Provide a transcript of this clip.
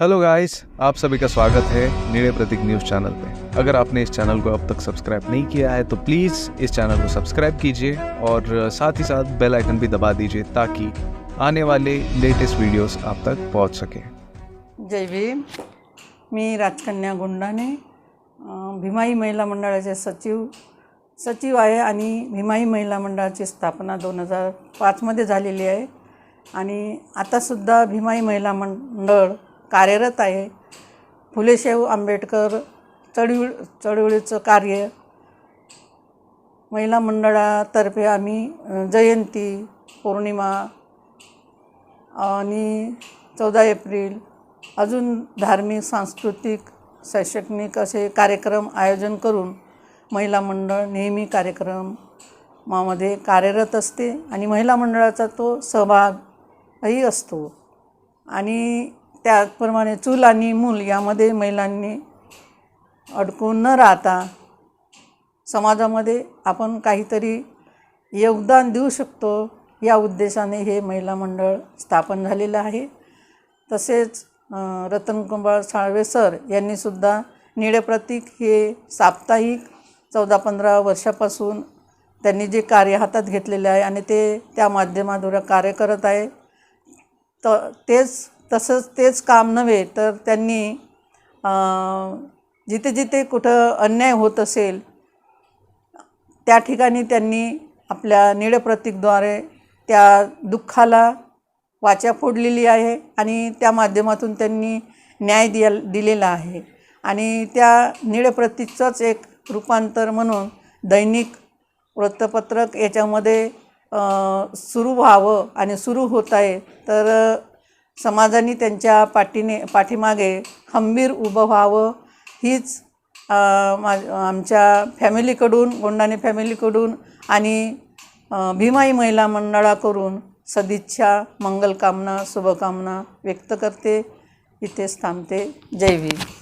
Hello guys आप सभी का स्वागत है नीड़े प्रतीक न्यूज़ चैनल पे। अगर आपने इस चैनल को अब तक सब्सक्राइब नहीं किया है तो प्लीज़ इस चैनल को सब्सक्राइब कीजिए और साथ ही साथ बेल आइकन भी दबा दीजिए ताकि आने वाले लेटेस्ट वीडियोस आप तक पहुंच सके। जय भीम। मी राजकन्या गुंडाने भीमाई महिला मंडळाचे सचिव सचिव आहे आणि भीमाई महिला मंडळाची स्थापना दोन हजार पाचमध्ये झालेली आहे. आणि आतासुद्धा भीमाई महिला मंडळ कार्यरत आहे. फुलेशाहू आंबेडकर चळवळ चळवळीचं कार्य. महिला मंडळातर्फे आम्ही जयंती पौर्णिमा आणि चौदा एप्रिल अजून धार्मिक सांस्कृतिक शैक्षणिक असे कार्यक्रम आयोजन करून महिला मंडळ नेहमी कार्यक्रमामध्ये कार्यरत असते आणि महिला मंडळाचा तो सहभागही असतो. आणि त्याचप्रमाणे चूल आणि मूल यामध्ये महिलांनी अडकून न राहता समाजामध्ये आपण काहीतरी योगदान देऊ शकतो या उद्देशाने हे महिला मंडळ स्थापन झालेलं आहे. तसेच रतन कुंभार साळवे सर यांनीसुद्धा निळे प्रतीक हे साप्ताहिक चौदा पंधरा वर्षापासून त्यांनी जे कार्य हातात घेतलेले आहे आणि ते त्या माध्यमाद्वारे कार्य करत आहे. तर तेच तसंच तेच काम नव्हे तर त्यांनी जिथे जिथे कुठं अन्याय होत असेल त्या ठिकाणी त्यांनी आपल्या निळप्रतीकद्वारे त्या दुःखाला वाचा फोडलेली आहे आणि त्या माध्यमातून त्यांनी न्याय दिया दिलेला आहे. आणि त्या निळप्रतीकचंच एक रूपांतर म्हणून दैनिक वृत्तपत्रक याच्यामध्ये सुरू व्हावं आणि सुरू होत आहे. तर समाजाने त्यांच्या पाठीने पाठीमागे खंबीर उभं व्हावं. हीच मा आमच्या फॅमिलीकडून गोंडाने फॅमिलीकडून आणि भीमाई महिला मंडळाकडून सदिच्छा मंगलकामना शुभकामना व्यक्त करते. इथेच थांबते. जय भीम.